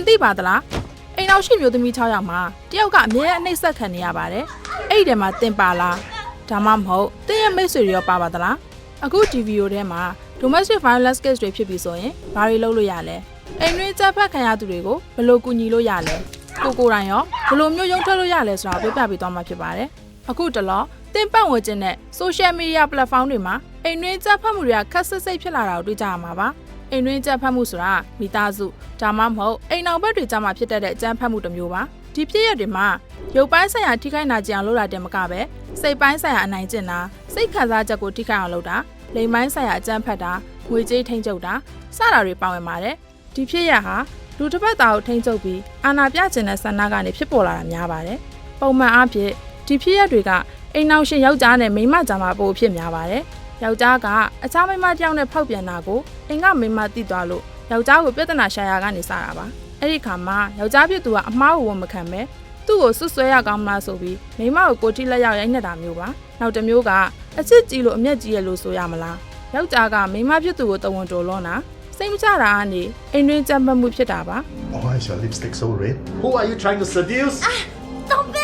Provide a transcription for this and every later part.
င်သိပါသလားအိမ်နောက်ရှိမျိုးသမီး6ယောက်မှာတယောက်ကအမြဲအနှိမ့်ဆက်ခံနေရပါတယ်အဲ့ဒီထဲမှာတင်ပါလားဒါမှမဟုတ်တင်းရဲ့မိတ်ဆွေတွေရောပါပါသလားအခုဒီဗီဒီယိုထဲမှာ domestic violence case တွေဖြစ်ပြီဆိုရင်ဘာတွေလုပ်လို့ရလဲအိမ်တွင်းတပ်ဖက်ခံရသူတွေကိုဘယ်လိုကူညီလို့ရလဲကိုကိုယ်တိုင်ရောဘယ်လိုမျိုးရုံထွက်လို့ရလဲဆိုတာကိုပြောပြပေးသွားမှာဖြစ်ပါတယ်အခုတလောတင်ပတ်ဝန်းကျင်နဲ့ social media platform တွေမှာအိမ်တွင်းတပ်ဖက်မှုတွေကခက်ဆစ်စိတ်ဖြစ်လာတာကိုတွေ့ကြရမှာပါ အိမ်တွင်းကြမ်းဖက်မှုဆိုတာမိသားစုဒါမှမဟုတ်အိမ်အောင်ဘက်တွေကြားမှာဖြစ်တတ်တဲ့ကြမ်းဖက်မှုတစ်မျိုးပါဒီဖြစ်ရပ်တွေမှာရုပ်ပိုင်းဆိုင်ရာထိခိုက်နာကျင်အောင်လုပ်တာတည်းမကပဲစိတ်ပိုင်းဆိုင်ရာအနိုင်ကျင့်တာစိတ်ခံစားချက်ကိုထိခိုက်အောင်လုပ်တာလိမ်ပိုင်းဆိုင်ရာအကြမ်းဖက်တာငွေကြေးထိန်းချုပ်တာစတာတွေပါဝင်ပါတယ်ဒီဖြစ်ရပ်ဟာလူတစ်ပတ်သားကိုထိန်းချုပ်ပြီးအာဏာပြခြင်းတဲ့ဆန္ဒကနေဖြစ်ပေါ်လာတာများပါတယ်ပုံမှန်အားဖြင့်ဒီဖြစ်ရပ်တွေကအိမ်အောင်ရှင်ယောက်ျားနဲ့မိန်းမကြားမှာပို့ဖြစ်များပါတယ် ယောက်ျားကအခြားမိန်းမတစ်ယောက်နဲ့ဖောက်ပြန်တာကိုအိမ်ကမိန်းမသိသွားလို့ယောက်ျားကိုပြဿနာရှာရာကနေစတာပါအဲ့ဒီခါမှာယောက်ျားဖြစ်သူကအမားကိုဝန်မခံပဲသူ့ကိုဆွဆွဲရကောင်းမလားဆိုပြီးမိန်းမကိုကိုတိလက်ရောက်ရိုက်နေတာမျိုးပါနောက်တစ်မျိုးကအချစ်ကြည့်လို့အမျက်ကြီးရလို့ဆိုရမလားယောက်ျားကမိန်းမဖြစ်သူကိုတဝန်တော်လွန်းတာစိတ်မချတာကနေအိမ်တွင်းကြမ်းမှတ်မှုဖြစ်တာပါ Why is your lipstick so red? Who are you trying to seduce? Stop it!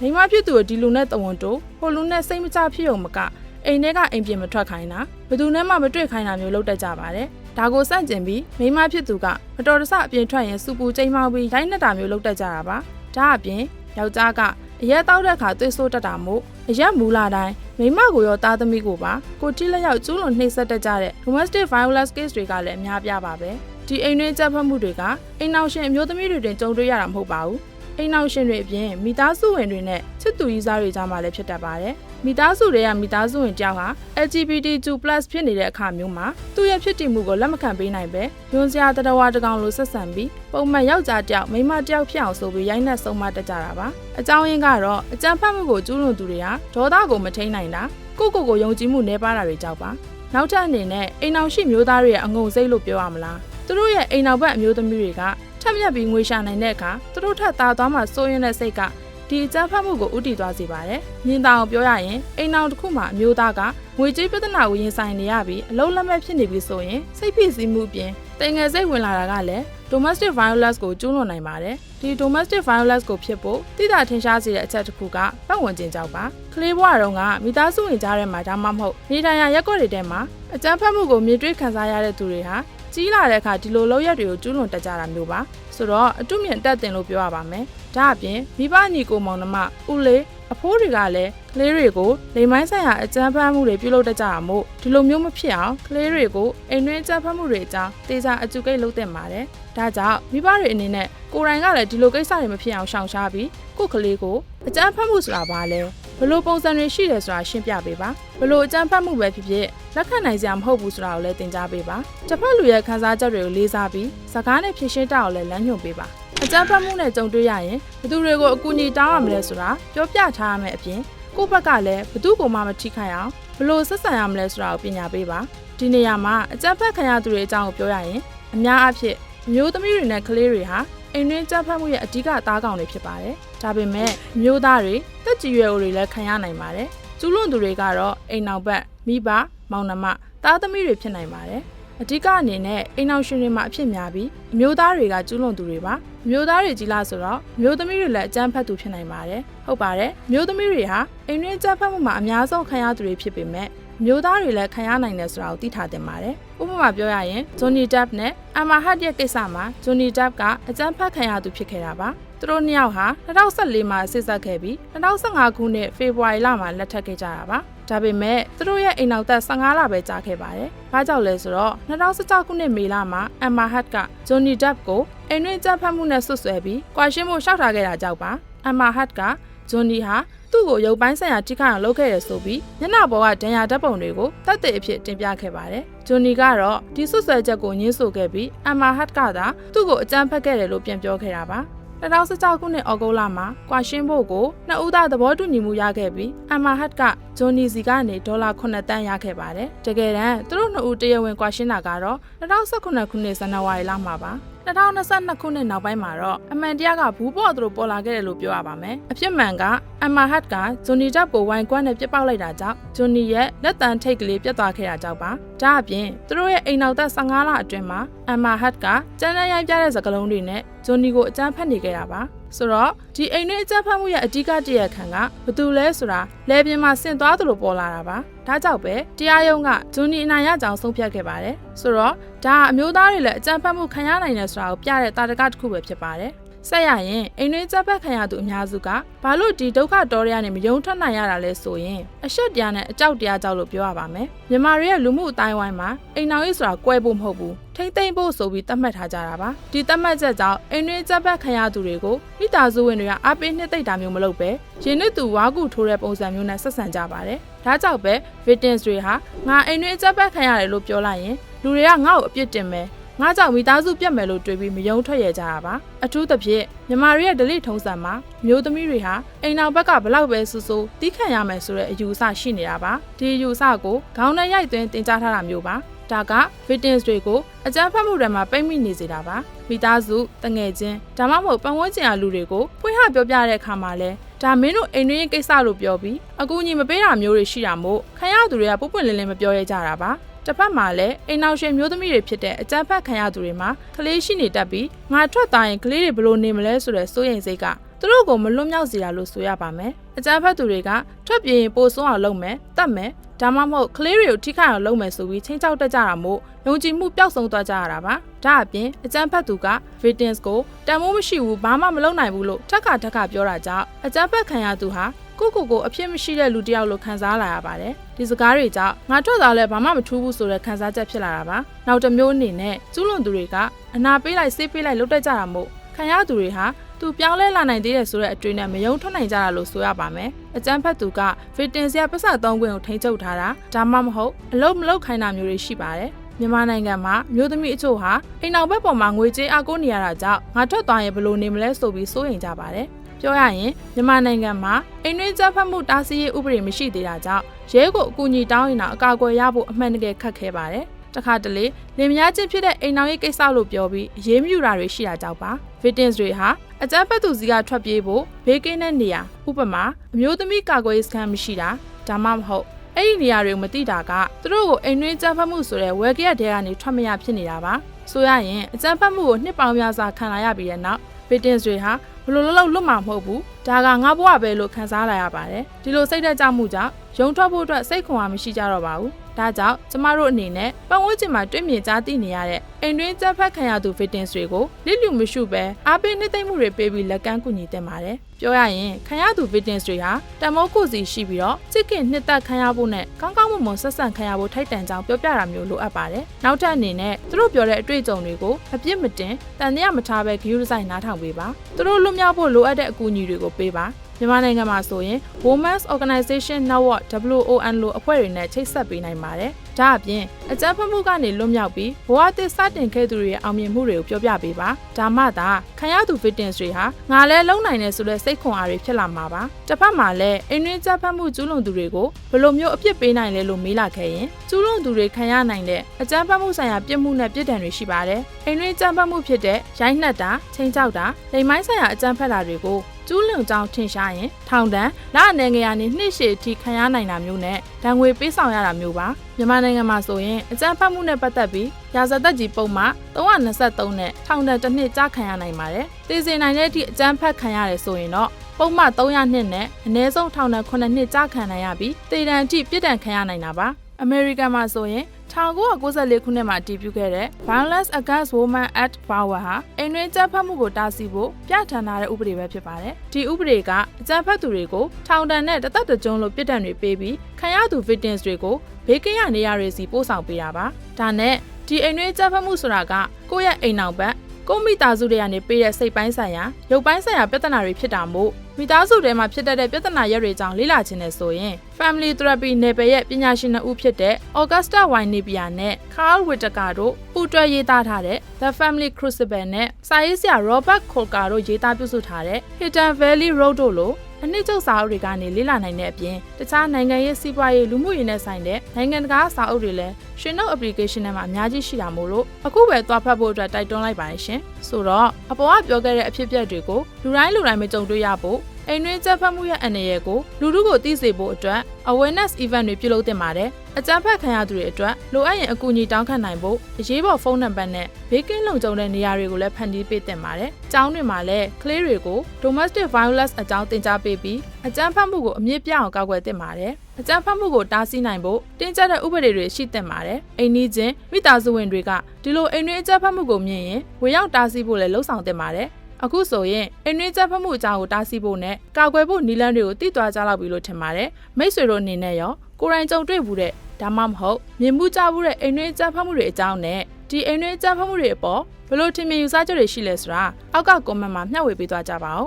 မိန်းမဖြစ်သူကိုဒီလူနဲ့တဝန်တိုးဟိုလူနဲ့စိတ်မချဖြစ်ုံမကအိမ်ထဲကအိမ်ပြင်မထွက်ခိုင်းတာဘယ်သူနဲ့မှမတွေ့ခိုင်းတာမျိုးလုပ်တတ်ကြပါတယ်ဒါကိုစန့်ကျင်ပြီးမိန်းမဖြစ်သူကမတော်တဆအပြင်ထွက်ရင်စူပူချိန်မောက်ပြီးတိုင်းနေတာမျိုးလုပ်တတ်ကြတာပါဒါအပြင်ယောက်ျားကအရက်တောက်တဲ့အခါသွေးဆိုးတတ်တာမို့အရက်မူလာတိုင်းမိန်းမကိုရောသားသမီးကိုပါကိုတိလက်ရောက်ကျူးလွန်နှိပ်စက်တတ်ကြတဲ့ domestic violence case တွေကလည်းအများပြပါပဲဒီအိမ်တွင်းကြပ်ဖက်မှုတွေကအိမ်နောက်ရှင်အမျိုးသမီးတွေတင်ကြုံတွေ့ရတာမဟုတ်ပါဘူး အိမ်နောက်ရှင်တွေအပြင်မိသားစုဝင်တွေနဲ့ချစ်သူကြီးစားတွေကြားမှာလည်းဖြစ်တတ်ပါတယ်။မိသားစုတွေကမိသားစုဝင်တယောက်ဟာ LGBTQ+ ဖြစ်နေတဲ့အခါမျိုးမှာသူ့ရဲ့ဖြစ်တည်မှုကိုလက်မခံပေးနိုင်ပဲညွန်စရာတတဝါတကောင်လိုဆက်ဆံပြီးပုံမှန်ယောက်ျားတယောက်မိန်းမတယောက်ဖြစ်အောင်ဆိုပြီးရိုင်းနှက်ဆုံးမတက်ကြတာပါ။အကြောင်းရင်းကတော့အကြံဖတ်မှုကိုကျူးလွန်သူတွေဟာဒေါသကိုမထိန်နိုင်တာကိုယ့်ကိုယ်ကိုယုံကြည်မှုနှဲပါတာတွေကြောင့်ပါ။နောက်ထပ်အနေနဲ့အိမ်အောင်ရှိမျိုးသားတွေရဲ့အငုံစိတ်လို့ပြောရမလား။သူတို့ရဲ့အိမ်အောင်ဘက်အမျိုးသမီးတွေက ထက်မြက်ပြီးငွေရှာနိုင်တဲ့အခါသူတို့ထက်သာသွားမှစိုးရင်တဲ့စိတ်ကဒီအကြမ်းဖက်မှုကိုဥတီသွားစေပါတယ်။မြင်တောင်ပြောရရင်အိမ်အောင်တစ်ခုမှာအမျိုးသားကငွေကြေးပြဿနာကိုရင်ဆိုင်နေရပြီးအလုံးလက်မဲ့ဖြစ်နေပြီဆိုရင်စိတ်ဖိစီးမှုအပြင်တင်ငယ်စိတ်ဝင်လာတာကလည်း domestic violence ကိုကျူးလွန်နိုင်ပါတယ်။ဒီ domestic violence ကိုဖြစ်ဖို့တိကျထင်ရှားစေတဲ့အချက်တစ်ခုကပတ်ဝန်းကျင်ကြောင့်ပါ။ကလေးဘဝတုန်းကမိသားစုဝင်ကြားထဲမှာဒါမှမဟုတ်နေထိုင်ရာရက်ကွက်တွေထဲမှာအကြမ်းဖက်မှုကိုမြင်တွေ့ခံစားရတဲ့သူတွေဟာ ကြီးလာတဲ့အခါဒီလိုလောက်ရက်တွေကိုကျူးလွန်တက်ကြတာမျိုးပါဆိုတော့အတုမြင့်တက်တင်လို့ပြောရပါမယ်ဒါအပြင်မိဘညီကိုမောင်နှမဦးလေးအဖိုးတွေကလည်းကလေးတွေကိုလိမ်မိုင်းဆိုင်ရာအကြမ်းဖက်မှုတွေပြုလုပ်တတ်ကြတာမို့ဒီလိုမျိုးမဖြစ်အောင်ကလေးတွေကိုအိမ်တွင်းအကြမ်းဖက်မှုတွေအကြောင်းတေချာအကျုကိတ်လုပ်တင်ပါတယ်ဒါကြောင့်မိဘတွေအနေနဲ့ကိုယ်တိုင်ကလည်းဒီလိုကိစ္စတွေမဖြစ်အောင်ရှောင်ရှားပြီးကိုယ့်ကလေးကိုအကြမ်းဖက်မှုဆိုတာဘာလဲ ဘလို့ပုံစံတွေရှိတယ်ဆိုတာရှင်းပြပေးပါဘလို့အကြမ်းဖက်မှုပဲဖြစ်ဖြစ်လက်ခံနိုင်စရာမဟုတ်ဘူးဆိုတာကိုလည်းသင်ကြားပေးပါတစ်ဖက်လူရဲ့ခံစားချက်တွေကိုလေးစားပြီးစကားနဲ့ဖြည့်ရှင်းတတ်အောင်လည်းလမ်းညွှန်ပေးပါအကြမ်းဖက်မှုနဲ့ကြုံတွေ့ရရင်ဘသူတွေကိုအကူအညီတောင်းရမလဲဆိုတာပြောပြထားရမယ်အပြင်ကိုယ့်ဘက်ကလည်းဘသူ့ကိုမှမထိခိုက်အောင်ဘလို့ဆက်ဆံရမလဲဆိုတာကိုပညာပေးပါဒီနေရာမှာအကြမ်းဖက်ခံရသူတွေအကြောင်းကိုပြောရရင်အများအားဖြင့်အမျိုးသမီးတွေနဲ့ကလေးတွေဟာ အိမ်တွင်းကြမ်းဖက်မှုရဲ့အဓိကသားကောင်တွေဖြစ်ပါတယ်ဒါပေမဲ့အမျိုးသားတွေတက်ကြီးရွယ်အိုတွေလည်းခံရနိုင်ပါတယ်ကျူးလွန်သူတွေကတော့အိမ်နောက်ဘက်မိဘမောင်နှမသားသမီးတွေဖြစ်နိုင်ပါတယ်အဓိကအနေနဲ့အိမ်အောင်ရှင်တွေမှာအဖြစ်များပြီးအမျိုးသားတွေကကျူးလွန်သူတွေပါအမျိုးသားတွေကြီးလားဆိုတော့အမျိုးသမီးတွေလည်းအကြမ်းဖက်သူဖြစ်နိုင်ပါတယ်ဟုတ်ပါတယ်အမျိုးသမီးတွေဟာအိမ်တွင်းအကြမ်းဖက်မှုမှာအများဆုံးခံရသူတွေဖြစ်ပေမဲ့အ မျိုးသားတွေလည်းခံရနိုင်တယ်ဆိုတာကိုသိထားသင့်ပါတယ်ဥပမာပြောရရင် Johnny Depp နဲ့ Amber Heard ရဲ့ကိစ္စမှာ Johnny Depp ကအကြမ်းဖက်ခံရသူဖြစ်ခဲ့တာပါသူတို့နှစ်ယောက်ဟာ2014မှာဆစ်ဆက်ခဲ့ပြီး2015ခုနှစ်ဖေဖော်ဝါရီလမှာလက်ထပ်ခဲ့ကြတာပါဒါပေမဲ့သူတို့ရဲ့အိမ်နောက်သက်15လပဲကြာခဲ့ပါတယ်။ဘာကြောင့်လဲဆိုတော့2016ခုနှစ်မေလမှာ Amber Heard က Johnny Depp ကိုအိမ်တွင်းကြမ်းဖက်မှုနဲ့ဆွဆွဲပြီးကွာရှင်းမှုရှောက်ထားခဲ့တာကြောင့်ပါ။ Amber Heard က Johnny ဟာ သူ့ကိုရုပ်ပိုင်းဆိုင်ရာထိခိုက်အောင်လုပ်ခဲ့ရဆိုပြီးညနာဘောကဒဏ်ရာဓာတ်ပုံတွေကိုတပ်တဲ့အဖြစ်တင်ပြခဲ့ပါတယ်။ဂျွန်နီကတော့ဒီဆွဆွဲချက်ကိုညှင်းဆိုခဲ့ပြီးအမ်မာဟတ်ကသာသူ့ကိုအကြမ်းဖက်ခဲ့တယ်လို့ပြန်ပြောခဲ့တာပါ။ 2016ခုနှစ်ဩဂုတ်လမှာကွာရှင်းဖို့ကိုနှစ်ဦးသားသဘောတူညီမှုရခဲ့ပြီးအမ်မာဟတ်ကဂျွန်နီစီကနေဒေါ်လာ9တန်းရခဲ့ပါတယ်တကယ်တမ်းသူတို့နှစ်ဦးတရားဝင်ကွာရှင်းတာကတော့2018ခုနှစ်ဇန်နဝါရီလမှာပါ2022ခုနှစ်နောက်ပိုင်းမှာတော့အမှန်တရားကဘူးပေါ်သူတို့ပေါ်လာခဲ့တယ်လို့ပြောရပါမယ်။အဖြစ်မှန်ကအမ်မာဟတ်ကဂျွန်နီတပ်ကိုဝိုင်ကွမ်းနဲ့ပြစ်ပေါက်လိုက်တာကြောင့်ဂျွန်နီရဲ့လက်တံထိတ်ကလေးပြတ်သွားခဲ့တာကြောင့်ပါ။ဒါအပြင်သူတို့ရဲ့အိမ်နောက်သက်15လအတွင်းမှာအမ်မာဟတ်ကကျန်းတဲ့ရိုက်ပြတဲ့စကားလုံးတွေနဲ့ ဂျွန်နီကိုအကြမ်းဖက်နေခဲ့တာပါ။ဆိုတော့ဒီအိမ်တွင်းအကြမ်းဖက်မှုရဲ့အဓိကတရခံကဘသူလဲဆိုတာလဲပြင်းမှာဆင်သွားသလိုပေါ်လာတာပါဒါကြောင့်ပဲတရားရုံးကဂျွန်နီအနိုင်ရကြောင်ဆုံးဖြတ်ခဲ့ပါတယ်ဆိုတော့ဒါကအမျိုးသားတွေလည်းအကြမ်းဖက်မှုခံရနိုင်တယ်ဆိုတာကိုပြတဲ့တာတကတစ်ခုပဲဖြစ်ပါတယ်ဆက်ရရင်အိမ်တွင်းကြက်ဖက်ခံရသူအများစုကဘာလို့ဒီဒုက္ခတော်ရရနဲ့မယုံထွက်နိုင်ရတာလဲဆိုရင်အရှက်တရားနဲ့အကြောက်တရားကြောင့်လို့ပြောရပါမယ်မြန်မာတွေရဲ့လူမှုအတိုင်းဝိုင်းမှာအိမ်တော်ရေးဆိုတာကွဲဖို့မဟုတ်ဘူး ထိမ့်သိမ့်ဖို့ဆိုပြီးသတ်မှတ်ထားကြတာပါဒီသတ်မှတ်ချက်ကြောင့်အိမ်တွင်းကြက်ဖက်ခံရသူတွေကိုမိသားစုဝင်တွေကအားပေးနှစ်သိမ့်တာမျိုးမလုပ်ပဲရင်းနှစ်သူဝါကူထိုးတဲ့ပုံစံမျိုးနဲ့ဆက်ဆံကြပါတယ်ဒါကြောင့်ပဲ victims တွေဟာငါအိမ်တွင်းကြက်ဖက်ခံရတယ်လို့ပြောလိုက်ရင်လူတွေကငါ့ကိုအပြစ်တင်မယ်ငါကြောင့်မိသားစုပြတ်မယ်လို့တွေးပြီးမယုံထွက်ရကြတာပါအထူးသဖြင့်မြန်မာတွေရဲ့ဒလိထုံးစံမှာမျိုးသမီးတွေဟာအိမ်နောက်ဘက်ကဘလောက်ပဲဆူဆူတီးခံရမယ်ဆိုတဲ့အယူအဆရှိနေတာပါဒီအယူအဆကိုခေါင်းနဲ့ရိုက်သွင်းတင် जा ထားတာမျိုးပါ ဒါက victims တွေကိုအကြမ်းဖက်မှုတွေမှာပိတ်မိနေစေတာပါမိသားစုတငယ်ချင်းဒါမှမဟုတ်ပတ်ဝန်းကျင်အလူတွေကိုဖွင့်ဟပြောပြတဲ့အခါမှာလဲဒါမင်းတို့အိမ်တွင်းကိစ္စလို့ပြောပြီးအကူအညီမပေးတာမျိုးတွေရှိတာမို့ခံရသူတွေကပုပ်ပွင့်လင်းလင်းမပြောရကြတာပါတစ်ဖက်မှာလည်းအိမ်နောက်ရှင်မျိုးသမီးတွေဖြစ်တဲ့အကြမ်းဖက်ခံရသူတွေမှာကလေးရှိနေတတ်ပြီးငါထွက်သွားရင်ကလေးတွေဘလို့နေမလဲဆိုတဲ့စိုးရိမ်စိတ်ကသူတို့ကိုမလွတ်မြောက်စေရလို့ဆိုရပါမယ်အကြမ်းဖက်သူတွေကထွက်ပြေးရင်ပိုဆိုးအောင်လုပ်မယ်တတ်မယ် ဒါမှမဟုတ်ကလေးတွေကိုထိခိုက်အောင်လုပ်မယ်ဆိုပြီးချင်းချောက်တက်ကြတာမို့ယုံကြည်မှုပျောက်ဆုံးသွားကြရတာပါဒါအပြင်အကြမ်းဖက်သူက victims ကိုတန်မိုးမရှိဘူးဘာမှမလုပ်နိုင်ဘူးလို့ထက်ခါထက်ခါပြောတာကြောင့်အကြမ်းဖက်ခံရသူဟာကိုကိုကိုအဖြစ်မရှိတဲ့လူတစ်ယောက်လိုခံစားလာရပါတယ်ဒီစကားတွေကြောင့်ငါထွက်သွားလဲဘာမှမထူးဘူးဆိုတဲ့ခံစားချက်ဖြစ်လာတာပါနောက်တစ်မျိုးအနေနဲ့ကျူးလွန်သူတွေကအနာပေးလိုက်ဆေးပေးလိုက်လုပ်တတ်ကြတာမို့ခံရသူတွေဟာ သူပြောင်းလဲလာနိုင်သေးတယ်ဆိုတဲ့အတွေ့နဲ့မယုံထွက်နိုင်ကြတာလို့ဆိုရပါမယ်အကြမ်းဖက်သူက victims ရဲ့ပတ်စံသုံးခွင့်ကိုထိန်းချုပ်ထားတာဒါမှမဟုတ်အလုပ်မလုပ်ခိုင်းတာမျိုးတွေရှိပါတယ်မြန်မာနိုင်ငံမှာမျိုးသမီးအချို့ဟာအိမ်နောက်ဘက်ပေါ်မှာငွေကြေးအကူနေရတာကြောင့်ငါထွက်သွားရင်ဘယ်လိုနေမလဲဆိုပြီးစိုးရိမ်ကြပါတယ်ပြောရရင်မြန်မာနိုင်ငံမှာအိမ်တွင်းကြမ်းဖက်မှုတားဆီးရေးဥပဒေမရှိသေးတာကြောင့်ရဲကိုအကူအညီတောင်းရင်တော့အကာအကွယ်ရဖို့အမှန်တကယ်ခက်ခဲပါတယ် တခါတလေလင်မယားချင်းဖြစ်တဲ့အိမ်နောက်ရေးကိစ္စလို့ပြောပြီးအရေးမယူတာတွေရှိတာကြောင့်ပါ victims တွေဟာအကြမ်းဖက်သူစီကထွက်ပြေးဖို့ဘေးကင်းတဲ့နေရာဥပမာအမျိုးသမီးကာကွယ်ရေးစခန်းမရှိတာဒါမှမဟုတ်အဲ့ဒီနေရာတွေကိုမသိတာကသူတို့ကိုအိမ်တွင်းကြမ်းဖက်မှုဆိုတဲ့ဝယ်ကရက်တဲကနေထွက်မရဖြစ်နေတာပါဆိုရရင်အကြမ်းဖက်မှုကိုနှစ်ပေါင်းများစွာခံလာရပြီးတဲ့နောက် victims တွေဟာဘလို့လုံးလုံးလွတ်မှာမဟုတ်ဘူးဒါကငါဘဝပဲလို့ခံစားလာရပါတယ်ဒီလိုစိတ်သက်ကြမှုကြောင့်ရုံထွက်ဖို့အတွက်စိတ်ခွန်အားမရှိကြတော့ပါဘူး ဒါကြောင့်ကျမတို့အနေနဲ့ပတ်ဝန်းကျင်မှာတွေ့မြင်ကြားသိနေရတဲ့အိမ်တွင်းကြက်ဖက်ခံရသူ victims တွေကိုလစ်လူမရှုပဲအားပေးနှိမ့်သိမ့်မှုတွေပေးပြီးလက်ကမ်းကူညီတင်ပါတယ်ပြောရရင်ခံရသူ victims တွေဟာတမိုးကိုစီရှိပြီးတော့စစ်ခင်နှစ်သက်ခံရဖို့နဲ့ကောင်းကောင်းမွန်မွန်ဆက်ဆံခံရဖို့ထိုက်တန်ကြောင်းပြောပြတာမျိုးလိုအပ်ပါတယ်နောက်ထပ်အနေနဲ့သူတို့ပြောတဲ့အတွေ့အကြုံတွေကိုအပြစ်မတင်တန်တရားမထားပဲဂရုစိုက်နားထောင်ပေးပါသူတို့လွတ်မြောက်ဖို့လိုအပ်တဲ့အကူအညီတွေကိုပေးပါ မြန်မာနိုင်ငံမှာဆိုရင် Women's Organization Network WON လိုအဖွဲ့တွေနဲ့ချိတ်ဆက်ပေးနိုင်ပါတယ်။ဒါအပြင်အကြမ်းဖက်မှုကနေလွတ်မြောက်ပြီးဘဝသစ်စတင်ခဲ့သူတွေရဲ့အောင်မြင်မှုတွေကိုပြောပြပေးပါ။ဒါမှသာခံရသူ victims တွေဟာငါလဲလုံနိုင်တယ်ဆိုတဲ့စိတ်ခွန်အားတွေဖြစ်လာမှာပါ။တစ်ဖက်မှာလည်းအိမ်တွင်းကြမ်းဖက်မှုကျူးလွန်သူတွေကိုဘယ်လိုမျိုးအပြစ်ပေးနိုင်လဲလို့မေးလာခဲ့ရင်ကျူးလွန်သူတွေခံရနိုင်တဲ့အကြမ်းဖက်မှုဆိုင်ရာပြစ်မှုနဲ့ပြစ်ဒဏ်တွေရှိပါတယ်။အိမ်တွင်းကြမ်းဖက်မှုဖြစ်တဲ့ရိုင်းနှက်တာ၊ချိန်ချောက်တာ၊လိမ်မိုင်းဆိုင်ရာအကြမ်းဖက်တာတွေကို ကျူးလွန်ကြောင်းထင်ရှားရင်ထောင်ဒဏ်လအနေငယ်ရာနေနှစ်ရှည်အထိခံရနိုင်တာမျိုးနဲ့ဒဏ်ငွေပေးဆောင်ရတာမျိုးပါမြန်မာနိုင်ငံမှာဆိုရင်အကြမ်းဖက်မှုနဲ့ပတ်သက်ပြီးရာဇသက်ကြီးပုံမှ323နဲ့ထောင်ဒဏ်တစ်နှစ်ကြာခံရနိုင်ပါတယ်။တည်စင်နိုင်တဲ့အထိအကြမ်းဖက်ခံရတယ်ဆိုရင်တော့ပုံမှ300နှစ်နဲ့အနည်းဆုံးထောင်ဒဏ်9နှစ်ကြာခံနိုင်ရပြီးတည်တံအထိပြစ်ဒဏ်ခံရနိုင်တာပါ။ အမေရိကန်မှာဆိုရင်1994ခုနှစ်မှာတည်ပြုခဲ့တဲ့ Violence Against Women Act Power ဟာအိမ်တွင်းကြမ်းဖက်မှုကိုတားဆီးဖို့ပြဋ္ဌာန်းထားတဲ့ဥပဒေပဲဖြစ်ပါတယ်။ဒီဥပဒေကအကြမ်းဖက်သူတွေကိုထောင်ဒဏ်နဲ့တသက်တကြုံလို့ပြစ်ဒဏ်တွေပေးပြီးခံရသူ victims တွေကိုဘေးကင်းရနေရတွေစီပို့ဆောင်ပေးတာပါ။ဒါနဲ့ဒီအိမ်တွင်းကြမ်းဖက်မှုဆိုတာကကိုယ့်ရဲ့အိမ်နောက်ဘက် ကိုယ့်မိသားစုတွေကနေပေးတဲ့စိတ်ပိုင်းဆိုင်ရာရုပ်ပိုင်းဆိုင်ရာပြဿနာတွေဖြစ်တာမို့မိသားစုထဲမှာဖြစ်တတ်တဲ့ပြဿနာရက်တွေကြောင့်လေ့လာခြင်းနဲ့ဆိုရင် Family Therapy နယ်ပယ်ရဲ့ပညာရှင်နှစ်ဦးဖြစ်တဲ့ Augusta Wynebia နဲ့ Carl Whittaker တို့ပူးတွဲရေးသားထားတဲ့ The Family Crucible နဲ့စာရေးဆရာ Robert Kolker တို့ရေးသားပြုစုထားတဲ့ Hidden Valley Road တို့လို အနှစ်ချုပ်စာအုပ်တွေကနေလေ့လာနိုင်တဲ့အပြင်တခြားနိုင်ငံရေးစီးပွားရေးလူမှုရေးနဲ့ဆိုင်တဲ့နိုင်ငံတကာစာအုပ်တွေလည်းရှင်နှုတ် application ထဲမှာအများကြီးရှိတာမို့လို့အခုပဲသွားဖတ်ဖို့အတွက်တိုက်တွန်းလိုက်ပါတယ်ရှင်ဆိုတော့အပေါ်ကပြောခဲ့တဲ့အဖြစ်အပျက်တွေကိုလူတိုင်းလူတိုင်းမကြုံတွေ့ရဖို့ အိမ်တွင်းကြက်ဖက်မှုရဲ့အနေအရကိုလူထုကိုသိစေဖို့အတွက် awareness event တွေပြုလုပ်တင်ပါတယ်အကြမ်းဖက်ခံရသူတွေအတွက်လိုအပ်ရင်အကူအညီတောင်းခံနိုင်ဖို့အရေးပေါ်ဖုန်းနံပါတ်နဲ့ဘေးကင်းလုံခြုံတဲ့နေရာတွေကိုလည်းဖန်တီးပေးတင်ပါတယ်။ကျောင်းတွေမှာလည်းကလေးတွေကို domestic violence အကြောင်းသင်ကြားပေးပြီးအကြမ်းဖက်မှုကိုအမြင့်ပြအောင်ကာကွယ်တင်ပါတယ်။အကြမ်းဖက်မှုကိုတားဆီးနိုင်ဖို့တင်းကျပ်တဲ့ဥပဒေတွေရှိတင်ပါတယ်။အိမ်နီးချင်းမိသားစုဝင်တွေကဒီလိုအိမ်တွင်းအကြမ်းဖက်မှုကိုမြင်ရင်ဝေရောက်တားဆီးဖို့လည်းလှုံ့ဆော်တင်ပါတယ်။ အခုဆိုရင်အိမ်တွင်းကြက်ဖက်မှုအကြောင်းကိုတားဆီးဖို့နဲ့ကာကွယ်ဖို့နည်းလမ်းတွေကိုသိသွားကြလောက်ပြီလို့ထင်ပါတယ်မိတ်ဆွေတို့အနေနဲ့ရောကိုယ်တိုင်ကြုံတွေ့ဘူးတဲ့ဒါမှမဟုတ်မြင်မှုကြဘူးတဲ့အိမ်တွင်းကြက်ဖက်မှုတွေအကြောင်းနဲ့ဒီအိမ်တွင်းကြက်ဖက်မှုတွေအပေါ်ဘယ်လိုထင်မြင်ယူဆချက်တွေရှိလဲဆိုတာအောက်ကကွန်မန့်မှာမျှဝေပေးသွားကြပါဦး